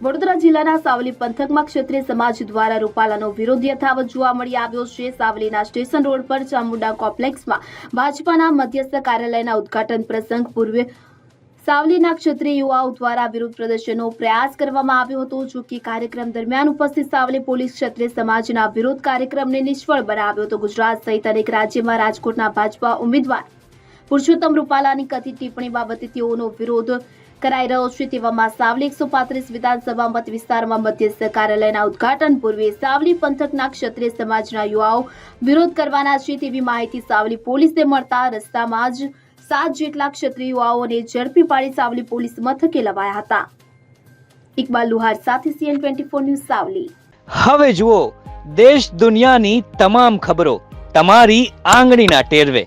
વડોદરા જિલ્લાના સાવલી પંથકમાં ક્ષત્રિય સમાજ દ્વારા રૂપાલાનો વિરોધ યથાવત જોવા મળી આવ્યો છે. સાવલીના સ્ટેશન રોડ પર ચામુંડા કોમ્પ્લેક્સમાં ભાજપાના મધ્યસ્થ કાર્યાલયના ઉદ્ઘાટન પ્રસંગ પૂર્વે સાવલીના ક્ષત્રિય યુવાઓ દ્વારા વિરોધ પ્રદર્શનનો પ્રયાસ કરવામાં આવ્યો હતો. જો કે કાર્યક્રમ દરમિયાન ઉપસ્થિત સાવલી પોલીસ ક્ષત્રિય સમાજના વિરોધ કાર્યક્રમને નિષ્ફળ બનાવ્યો હતો. ગુજરાત સહિત અનેક રાજ્યમાં રાજકોટના ભાજપા ઉમેદવાર પુરુષોત્તમ રૂપાલાની કથિત ટિપ્પણી બાબતે તેઓનો વિરોધ કરાઈ રહ્યો છે તેવામાં સાવલી એકસો પાંત્રીસ વિધાનસભા મત વિસ્તારમાં મધ્યસ્થ કાર્યાલયના ઉદઘાટન પૂર્વે સાવલી પંથકના ક્ષત્રિય સમાજના યુવાઓ વિરોધ કરવાના છે તેવી માહિતી સાવલી પોલીસને મળતા રસ્તામાં જ સાત જેટલા ક્ષત્રિય યુવાઓને ઝડપી પાડી સાવલી પોલીસ મથકે લવાયા હતા. ઇકબાલ લુહાર સાથે CN twenty four news Savli. હવે જુઓ, દેશ દુનિયાની તમામ ખબરો તમારી આંગળીના ટેરવે.